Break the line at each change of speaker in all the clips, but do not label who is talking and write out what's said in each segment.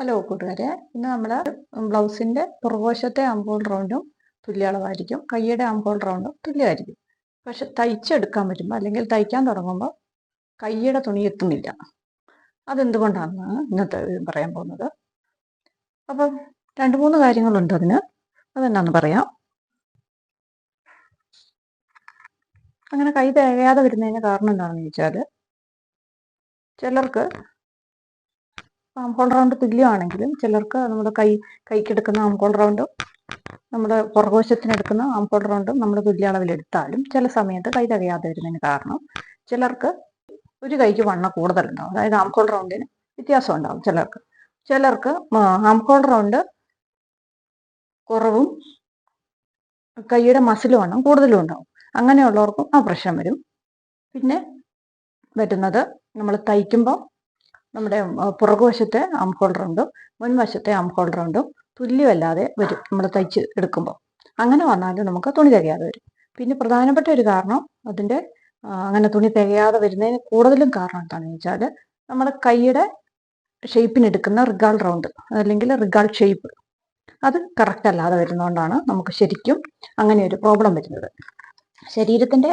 Hello കൂട്ടുകാരെ. ഇന്ന് നമ്മൾ ബ്ലൗസിന്റെ പുറകുവശത്തെ അമ്പോൾ റൗണ്ടും തുല്യ അളവായിരിക്കും കൈയുടെ അംബോൾ റൗണ്ടും തുല്യമായിരിക്കും പക്ഷെ തയ്ച്ചെടുക്കാൻ പറ്റുമ്പോൾ അല്ലെങ്കിൽ തയ്ക്കാൻ തുടങ്ങുമ്പോൾ കൈയുടെ തുണി എത്തുന്നില്ല. അതെന്തുകൊണ്ടാണെന്നാണ് ഇന്നത്തെ പറയാൻ പോകുന്നത്? അപ്പം രണ്ട് മൂന്ന് കാര്യങ്ങളുണ്ട് അതിന്. അതെന്നാന്ന് പറയാം. അങ്ങനെ കൈ തികയാതെ വരുന്നതിന് കാരണം എന്താണെന്ന് ചോദിച്ചാൽ ചിലർക്ക് ആംഹോൾ റൗണ്ട് തുല്യമാണെങ്കിലും ചിലർക്ക് നമ്മുടെ കൈ കൈക്കെടുക്കുന്ന ആംഹോൾ റൗണ്ടും നമ്മുടെ പുറകോശത്തിനെടുക്കുന്ന ആംഹോൾ റൗണ്ടും നമ്മൾ തുല്യ അളവിൽ എടുത്താലും ചില സമയത്ത് കൈ തികയാതെ വരുന്നതിന് കാരണം ചിലർക്ക് ഒരു കൈക്ക് വണ്ണ കൂടുതലുണ്ടാവും. അതായത് ആംഹോൾ റൗണ്ടിന് വ്യത്യാസം ഉണ്ടാവും ചിലർക്ക്. ചിലർക്ക് ആംഹോൾ റൗണ്ട് കുറവും കൈയുടെ മസിൽ വണ്ണം കൂടുതലും ഉണ്ടാവും. അങ്ങനെയുള്ളവർക്കും ആ പ്രശ്നം വരും. പിന്നെ വരുന്നത് നമ്മൾ തയ്ക്കുമ്പോൾ നമ്മുടെ പുറകുവശത്തെ ആം ഹോൾഡർ ഉണ്ടും മുൻവശത്തെ ആം ഹോൾഡർ ഉണ്ടും തുല്യമല്ലാതെ വരും നമ്മൾ തയ്ച്ച് എടുക്കുമ്പോൾ. അങ്ങനെ വന്നാലും നമുക്ക് തുണി തികയാതെ വരും. പിന്നെ പ്രധാനപ്പെട്ട ഒരു കാരണം അതിന്റെ അങ്ങനെ തുണി തികയാതെ വരുന്നതിന് കൂടുതലും കാരണം എന്താണെന്ന് വെച്ചാൽ നമ്മുടെ കൈയുടെ ഷേപ്പിന് എടുക്കുന്ന റിഗാൾ റൗണ്ട് അല്ലെങ്കിൽ റിഗാൾ ഷേപ്പ് അത് കറക്റ്റ് അല്ലാതെ വരുന്നതുകൊണ്ടാണ് നമുക്ക് ശരിക്കും അങ്ങനെ ഒരു പ്രോബ്ലം വരുന്നത്. ശരീരത്തിന്റെ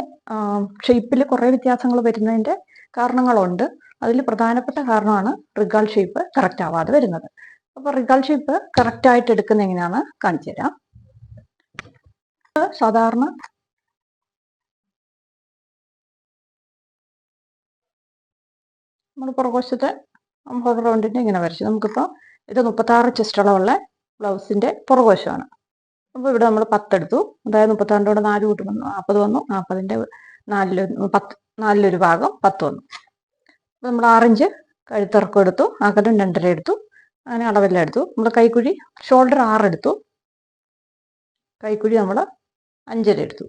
ഷേപ്പിൽ കുറേ വ്യത്യാസങ്ങൾ വരുന്നതിന്റെ കാരണങ്ങളുണ്ട്. അതിൽ പ്രധാനപ്പെട്ട കാരണമാണ് റിഗാൾ ഷേപ്പ് കറക്റ്റ് ആവാതെ വരുന്നത്. അപ്പോൾ റിഗാൾ ഷേപ്പ് കറക്റ്റ് ആയിട്ട് എടുക്കുന്ന എങ്ങനെയാണ്? കാണിച്ചു തരാം. സാധാരണ നമ്മൾ പുറകുവശത്തെ അമ്പത് റൗണ്ടിന്റെ ഇങ്ങനെ വരച്ചു നമുക്കിപ്പോൾ ഇത് മുപ്പത്താറ് ചെസ്റ്റ് അളവുള്ള ബ്ലൗസിന്റെ പുറകുവശമാണ്. അപ്പോൾ ഇവിടെ നമ്മൾ പത്തെടുത്തു അതായത് മുപ്പത്താറിന്റെ കൂടെ നാല് കൂട്ടി വന്നു നാൽപ്പത് വന്നു. നാൽപ്പതിന്റെ നാലിലൊരു പത്ത് നാലിലൊരു ഭാഗം പത്ത് വന്നു. നമ്മൾ ആറിഞ്ച് കഴുത്തിറക്കം എടുത്തു അകലം രണ്ടര എടുത്തു അങ്ങനെ അളവെല്ലാം എടുത്തു. നമ്മൾ കൈക്കുഴി ഷോൾഡർ ആറ് എടുത്തു. കൈക്കുഴി നമ്മൾ അഞ്ചര എടുത്തു.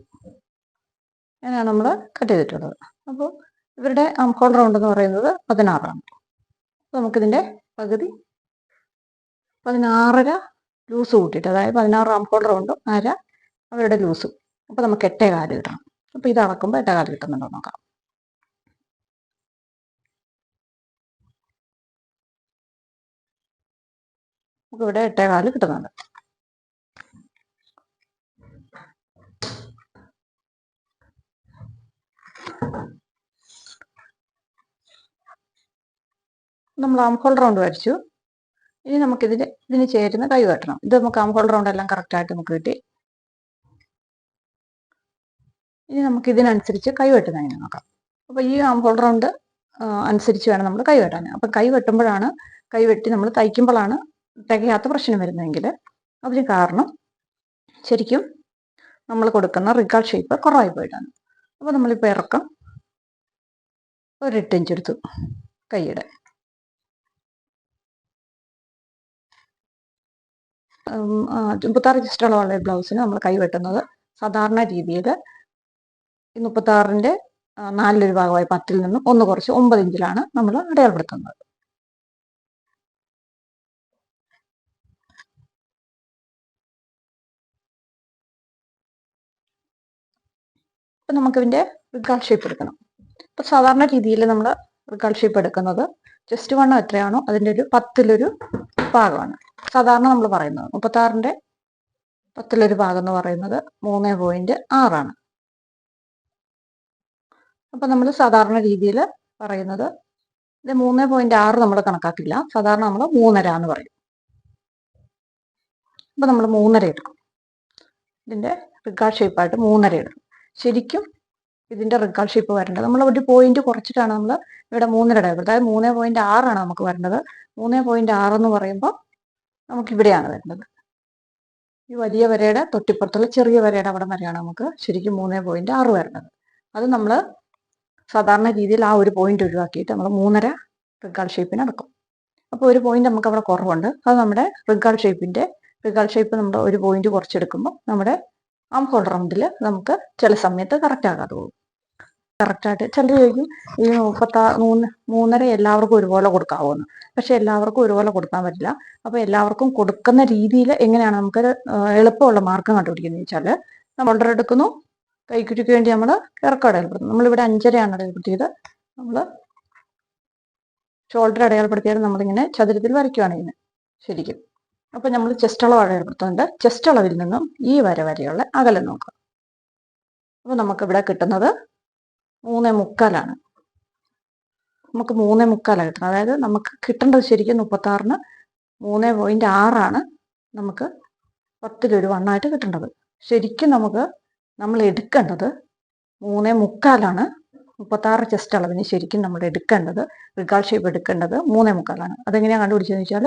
അങ്ങനെയാണ് നമ്മൾ കട്ട് ചെയ്തിട്ടുള്ളത്. അപ്പോൾ ഇവരുടെ ഹോൾ റൗണ്ട് എന്ന് പറയുന്നത് പതിനാറാണ്. നമുക്കിതിന്റെ പകുതി പതിനാറര ലൂസ് കൂട്ടിയിട്ട് അതായത് പതിനാറ് ആം ഹോൾ റൗണ്ടും അര അവരുടെ ലൂസും അപ്പോൾ നമുക്ക് എട്ടേ കാൽ കിട്ടണം. അപ്പോൾ ഇത് അളക്കുമ്പോൾ എട്ടേ കാൽ കിട്ടുന്നുണ്ടോ നോക്കാം. നമുക്ക് ഇവിടെ എട്ടേകാൽ കിട്ടുന്നുണ്ട്. നമ്മൾ ആം ഹോൾ റൗണ്ട് വരച്ചു. ഇനി നമുക്ക് ഇതിന് ചേരുന്ന കൈ വെട്ടണം. ഇത് നമുക്ക് ആം ഹോൾ റൗണ്ട് എല്ലാം കറക്റ്റായിട്ട് നമുക്ക് കിട്ടി. ഇനി നമുക്ക് ഇതിനനുസരിച്ച് കൈ വെട്ടുന്നതിന് നോക്കാം. അപ്പോൾ ഈ ആം ഹോൾ റൗണ്ട് അനുസരിച്ച് വേണം നമ്മൾ കൈ വെട്ടാൻ. അപ്പം കൈ വെട്ടുമ്പോഴാണ് കൈ വെട്ടി നമ്മൾ തയ്ക്കുമ്പോഴാണ് തികയാത്ത പ്രശ്നം വരുന്നെങ്കിൽ അതിന് കാരണം ശരിക്കും നമ്മൾ കൊടുക്കുന്ന റിഗാൾ ഷേപ്പ് കുറവായി പോയിട്ടാണ്. അപ്പോൾ നമ്മളിപ്പോൾ ഇറക്കം ഒരു എട്ടിഞ്ച് എടുത്തു കൈയുടെ. മുപ്പത്താറ് ഇഷ്ടമുള്ള ബ്ലൗസിന് നമ്മൾ കൈ വെട്ടുന്നത് സാധാരണ രീതിയിൽ മുപ്പത്താറിന്റെ നാലിലൊരു ഭാഗമായി പത്തിൽ നിന്നും ഒന്ന് കുറച്ച് ഒമ്പത് ഇഞ്ചിലാണ് നമ്മൾ അടയാളപ്പെടുത്തുന്നത്. ഇപ്പം നമുക്കിതിന്റെ റിഗാൾ ഷേപ്പ് എടുക്കണം. അപ്പം സാധാരണ രീതിയിൽ നമ്മൾ റിഗാൾ ഷേപ്പ് എടുക്കുന്നത് ജസ്റ്റ് വണ്ണം എത്രയാണോ അതിന്റെ ഒരു പത്തിലൊരു ഭാഗമാണ്. സാധാരണ നമ്മൾ പറയുന്നത് മുപ്പത്താറിന്റെ പത്തിലൊരു ഭാഗം എന്ന് പറയുന്നത് മൂന്ന് പോയിന്റ് ആറാണ്. അപ്പം നമ്മൾ സാധാരണ രീതിയിൽ പറയുന്നത് ഇത് മൂന്ന് പോയിന്റ് ആറ് നമ്മൾ കണക്കാക്കില്ല. സാധാരണ നമ്മൾ മൂന്നര എന്ന് പറയും. അപ്പം നമ്മൾ മൂന്നര എടുക്കും. ഇതിന്റെ റിഗാർഡ് ഷേപ്പായിട്ട് മൂന്നര എടുക്കും. ശരിക്കും ഇതിന്റെ റിക്കാൾ ഷേപ്പ് വരേണ്ടത്. നമ്മൾ ഒരു പോയിന്റ് കുറച്ചിട്ടാണ് നമ്മൾ ഇവിടെ മൂന്നര ഡയബിൾ അതായത് മൂന്ന് പോയിന്റ് ആറാണ് നമുക്ക് വരേണ്ടത്. മൂന്ന് പോയിന്റ് ആറ് എന്ന് പറയുമ്പോൾ നമുക്ക് ഇവിടെയാണ് വരേണ്ടത്. ഈ വലിയ വരയുടെ തൊട്ടിപ്പുറത്തുള്ള ചെറിയ വരയുടെ അവിടെ വരെയാണ് നമുക്ക് ശരിക്കും മൂന്ന് പോയിന്റ് ആറ് വരേണ്ടത്. അത് നമ്മൾ സാധാരണ രീതിയിൽ ആ ഒരു പോയിന്റ് ഒഴിവാക്കിയിട്ട് നമ്മൾ മൂന്നര റിഗാൾ ഷേപ്പിന് അടക്കും. അപ്പോൾ ഒരു പോയിന്റ് നമുക്ക് അവിടെ കുറവുണ്ട്. അത് നമ്മുടെ റിഗാൾ ഷേപ്പിന്റെ റിഗാൾ ഷേപ്പ് നമ്മൾ ഒരു പോയിന്റ് കുറച്ചെടുക്കുമ്പോൾ നമ്മുടെ ആം ഹോൾ നമുക്ക് ചില സമയത്ത് കറക്റ്റ് ആകാതെ പോകും. കറക്റ്റായിട്ട് ചിലർ ചോദിക്കും ഈ മുപ്പത്താ മൂന്ന് മൂന്നര എല്ലാവർക്കും ഒരുപോലെ കൊടുക്കാവുമെന്ന് പക്ഷെ എല്ലാവർക്കും ഒരുപോലെ കൊടുക്കാൻ പറ്റില്ല. അപ്പോൾ എല്ലാവർക്കും കൊടുക്കുന്ന രീതിയിൽ എങ്ങനെയാണ് നമുക്ക് എളുപ്പമുള്ള മാർഗം കണ്ടുപിടിക്കുന്നത് വെച്ചാൽ നമ്മൾ ഓർഡർ എടുക്കുന്നു കൈക്കുറ്റിക്ക് വേണ്ടി നമ്മൾ ഇറക്കം അടയാളപ്പെടുത്തുന്നു. നമ്മളിവിടെ അഞ്ചരയാണ് അടയാളപ്പെടുത്തിയത്. നമ്മൾ ഷോൾഡർ അടയാളപ്പെടുത്തിയാൽ നമ്മളിങ്ങനെ ചതുരത്തിൽ വരയ്ക്കുകയാണ് ചെയ്യുന്നത്. ശരിക്കും. അപ്പം നമ്മൾ ചെസ്റ്റ് അളവാണ് എടുത്തുകൊണ്ട് ചെസ്റ്റ് അളവിൽ നിന്നും ഈ വര വരെയുള്ള അകലം നോക്കാം. അപ്പോൾ നമുക്കിവിടെ കിട്ടുന്നത് മൂന്നേ മുക്കാലാണ്. നമുക്ക് മൂന്നേ മുക്കാലാണ് കിട്ടുന്നത് അതായത് നമുക്ക് കിട്ടേണ്ടത് ശരിക്കും മുപ്പത്താറിന് മൂന്നേ പോയിന്റ് ആറാണ് നമുക്ക് പത്തിലൊരു വണ്ണായിട്ട് കിട്ടേണ്ടത്. ശരിക്കും നമുക്ക് നമ്മൾ എടുക്കേണ്ടത് മൂന്നേ മുക്കാലാണ്. മുപ്പത്താറ് ചെസ്റ്റ് അളവിന് ശരിക്കും നമ്മൾ എടുക്കേണ്ടത് റിഗാൾ ഷേപ്പ് എടുക്കേണ്ടത് മൂന്നേ മുക്കാലാണ്. അതെങ്ങനെയാണ് കണ്ടുപിടിച്ചതെന്ന് വെച്ചാൽ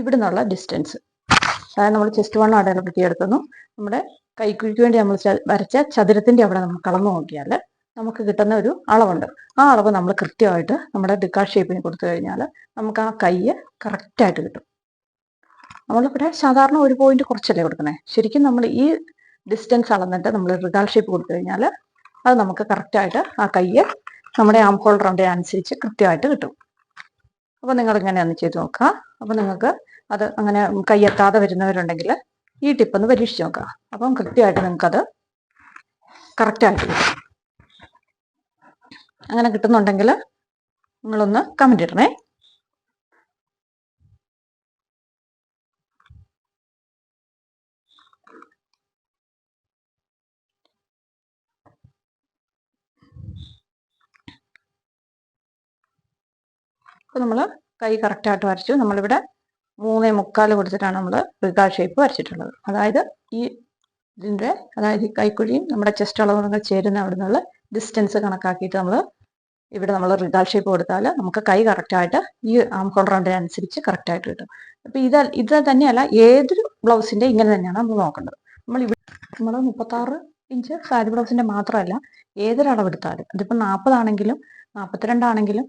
ഇവിടെ നിന്നുള്ള ഡിസ്റ്റൻസ് അതായത് നമ്മൾ ചെസ്റ്റ് വണ്ണം അടയാളപ്പെടുത്തി എടുത്തുന്നു നമ്മുടെ കൈക്കുഴിക്ക് വേണ്ടി നമ്മൾ വരച്ച ചതുരത്തിന്റെ അവിടെ നമ്മൾ കളന്നു നോക്കിയാൽ നമുക്ക് കിട്ടുന്ന ഒരു അളവുണ്ട്. ആ അളവ് നമ്മൾ കൃത്യമായിട്ട് നമ്മുടെ ഡിക്കാ ഷേപ്പിന് കൊടുത്തു കഴിഞ്ഞാൽ നമുക്ക് ആ കൈ കറക്റ്റായിട്ട് കിട്ടും. നമ്മളിവിടെ സാധാരണ ഒരു പോയിന്റ് കുറച്ചല്ലേ കൊടുക്കണേ ശരിക്കും നമ്മൾ ഈ ഡിസ്റ്റൻസ് അളന്നിട്ട് നമ്മൾ റിഗാൾ ഷേപ്പ് കൊടുത്തു കഴിഞ്ഞാൽ അത് നമുക്ക് കറക്റ്റായിട്ട് ആ കയ്യ് നമ്മുടെ ആം ഹോൾഡറിന്റെ അനുസരിച്ച് കൃത്യമായിട്ട് കിട്ടും. അപ്പോൾ നിങ്ങൾ ഇങ്ങനെ ഒന്ന് ചെയ്ത് നോക്കുക. അപ്പോൾ നിങ്ങൾക്ക് അത് അങ്ങനെ കയ്യെത്താതെ വരുന്നവരുണ്ടെങ്കിൽ ഈ ടിപ്പ് ഒന്ന് പരീക്ഷിച്ച് നോക്കുക. അപ്പം കൃത്യമായിട്ട് നിങ്ങൾക്കത് കറക്റ്റായിട്ട് കിട്ടും. അങ്ങനെ കിട്ടുന്നുണ്ടെങ്കിൽ നിങ്ങളൊന്ന് കമന്റ് ഇടണേ. അപ്പോൾ നമ്മൾ കൈ കറക്റ്റായിട്ട് വരച്ചു. നമ്മളിവിടെ മൂന്നേ മുക്കാൽ കൊടുത്തിട്ടാണ് നമ്മൾ റിഗാ ഷേപ്പ് വരച്ചിട്ടുള്ളത്. അതായത് ഈ ഇതിന്റെ അതായത് ഈ കൈക്കുഴിയും നമ്മുടെ ചെസ്റ്റ് അളവുകൾ ചേരുന്ന അവിടെ നിന്നുള്ള ഡിസ്റ്റൻസ് കണക്കാക്കിയിട്ട് നമ്മൾ ഇവിടെ നമ്മൾ റിഗാൾ ഷേപ്പ് കൊടുത്താൽ നമുക്ക് കൈ കറക്റ്റായിട്ട് ഈ ആം ഹോൾ റൗണ്ടിനനുസരിച്ച് കറക്റ്റായിട്ട് കിട്ടും. അപ്പോൾ ഇത് ഇത് തന്നെയല്ല ഏതൊരു ബ്ലൗസിന്റെ ഇങ്ങനെ തന്നെയാണ് നമ്മൾ നോക്കേണ്ടത്. നമ്മൾ ഇവിടെ നമ്മൾ മുപ്പത്താറ് ഇഞ്ച് സാരി ബ്ലൗസിന്റെ മാത്രമല്ല ഏതൊരളവെടുത്താലും അതിപ്പോൾ നാൽപ്പതാണെങ്കിലും നാൽപ്പത്തിരണ്ടാണെങ്കിലും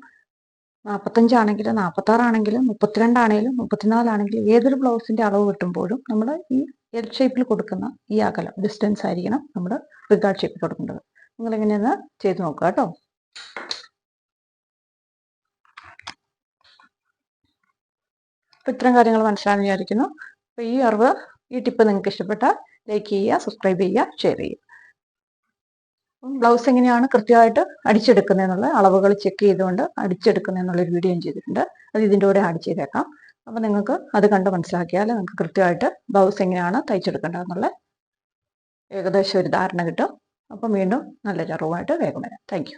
നാൽപ്പത്തഞ്ചാണെങ്കിലും നാൽപ്പത്താറാണെങ്കിലും മുപ്പത്തിരണ്ടാണെങ്കിലും മുപ്പത്തിനാലാണെങ്കിലും ഏതൊരു ബ്ലൗസിന്റെ അളവ് കിട്ടുമ്പോഴും നമ്മൾ ഈ എൽ ഷേപ്പിൽ കൊടുക്കുന്ന ഈ അകലം ഡിസ്റ്റൻസ് ആയിരിക്കണം നമ്മൾ റിഗാർഡ് ഷേപ്പിൽ കൊടുക്കേണ്ടത്. നിങ്ങൾ എങ്ങനെയാന്ന് ചെയ്ത് നോക്കുക കേട്ടോ. അപ്പോൾ ഇത്തരം കാര്യങ്ങൾ മനസ്സിലാണെന്ന് വിചാരിക്കുന്നു. ഈ അറിവ് ഈ ടിപ്പ് നിങ്ങൾക്ക് ഇഷ്ടപ്പെട്ടാൽ ലൈക്ക് ചെയ്യുക സബ്സ്ക്രൈബ് ചെയ്യുക ഷെയർ ചെയ്യുക. ബ്ലൗസ് എങ്ങനെയാണ് കൃത്യമായിട്ട് അടിച്ചെടുക്കുന്നതെന്നുള്ള അളവുകൾ ചെക്ക് ചെയ്തുകൊണ്ട് അടിച്ചെടുക്കുന്നതെന്നുള്ളൊരു വീഡിയോ ഞാൻ ചെയ്തിട്ടുണ്ട്. അത് ഇതിന്റെ കൂടെ ആഡ് ചെയ്തേക്കാം. അപ്പം നിങ്ങൾക്ക് അത് കണ്ട് മനസ്സിലാക്കിയാൽ നിങ്ങൾക്ക് കൃത്യമായിട്ട് ബ്ലൗസ് എങ്ങനെയാണ് തയ്ച്ചെടുക്കേണ്ടതെന്നുള്ള ഏകദേശം ഒരു ധാരണ കിട്ടും. അപ്പം വീണ്ടും നല്ലൊരു അറിവുമായിട്ട് വേഗം വരാം. താങ്ക്